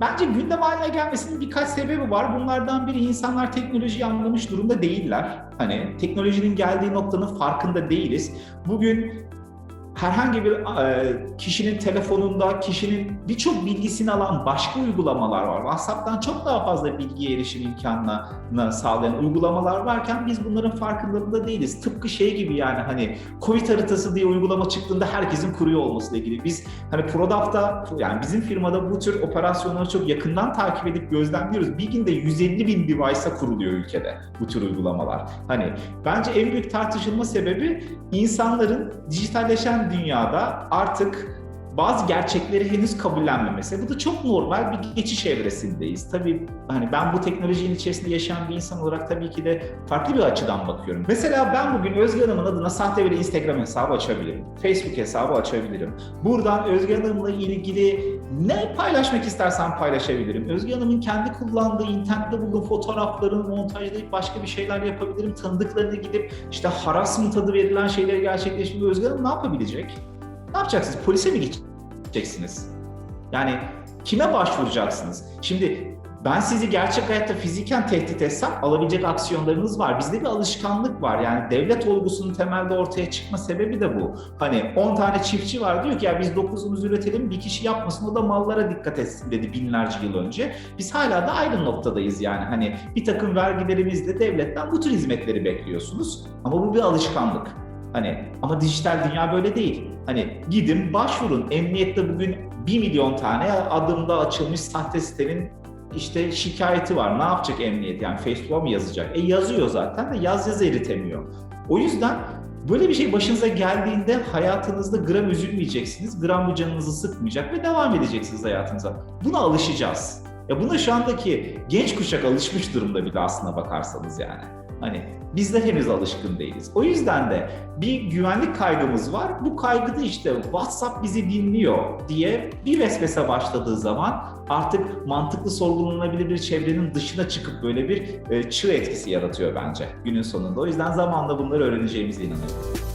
bence gündem haline gelmesinin birkaç sebebi var. Bunlardan biri insanlar teknolojiyi anlamış durumda değiller. Hani teknolojinin geldiği noktanın farkında değiliz. Bugün herhangi bir e, kişinin telefonunda kişinin birçok bilgisini alan başka uygulamalar var. WhatsApp'tan çok daha fazla bilgiye erişim imkanına sağlayan uygulamalar varken biz bunların farkındalığında değiliz. Tıpkı şey gibi yani hani Covid haritası diye uygulama çıktığında herkesin kuruyor olmasıyla ilgili. Biz hani Prodap'ta yani bizim firmada bu tür operasyonları çok yakından takip edip gözlemliyoruz. Bir günde 150 bin device'a kuruluyor ülkede bu tür uygulamalar. Hani bence en büyük tartışılma sebebi insanların dijitalleşen dünyada artık bazı gerçekleri henüz kabullenmemesi. Bu da çok normal bir geçiş evresindeyiz. Tabii hani ben bu teknolojinin içerisinde yaşayan bir insan olarak tabii ki de farklı bir açıdan bakıyorum. Mesela ben bugün Özge Hanım'ın adına sahte bir Instagram hesabı açabilirim. Facebook hesabı açabilirim. Buradan Özge Hanım'la ilgili ne paylaşmak istersen paylaşabilirim. Özge Hanım'ın kendi kullandığı, internette bulduğu fotoğraflarını montajlayıp başka bir şeyler yapabilirim. Tanıdıklarına gidip işte harassment adı verilen şeyleri gerçekleştirip Özge Hanım ne yapabilecek? Ne yapacaksınız? Polise mi gideceksiniz? Yani kime başvuracaksınız? Şimdi ben sizi gerçek hayatta fiziken tehdit etsem alabilecek aksiyonlarınız var. Bizde bir alışkanlık var. Yani devlet olgusunun temelde ortaya çıkma sebebi de bu. Hani 10 tane çiftçi var diyor ki ya biz 9'umuz üretelim bir kişi yapmasın o da mallara dikkat etsin dedi binlerce yıl önce. Biz hala da aynı noktadayız yani. Hani bir takım vergilerimizle devletten bu tür hizmetleri bekliyorsunuz. Ama bu bir alışkanlık. Hani ama dijital dünya böyle değil. Hani gidin başvurun. Emniyette bugün 1 milyon tane adımda açılmış sahte sitenin işte şikayeti var. Ne yapacak emniyet? Yani Facebook'a mı yazacak? E yazıyor zaten de yaz yaz eritemiyor. O yüzden böyle bir şey başınıza geldiğinde hayatınızda gram üzülmeyeceksiniz. Gram bu canınızı sıkmayacak ve devam edeceksiniz hayatınıza. Buna alışacağız. Ya buna şu andaki genç kuşak alışmış durumda bile aslına bakarsanız yani. Hani biz de henüz alışkın değiliz. O yüzden de bir güvenlik kaygımız var. Bu kaygıda işte WhatsApp bizi dinliyor diye bir vesvese başladığı zaman artık mantıklı sorgulanabilir bir çevrenin dışına çıkıp böyle bir e, çığ etkisi yaratıyor bence günün sonunda. O yüzden zamanla bunları öğreneceğimize inanıyorum.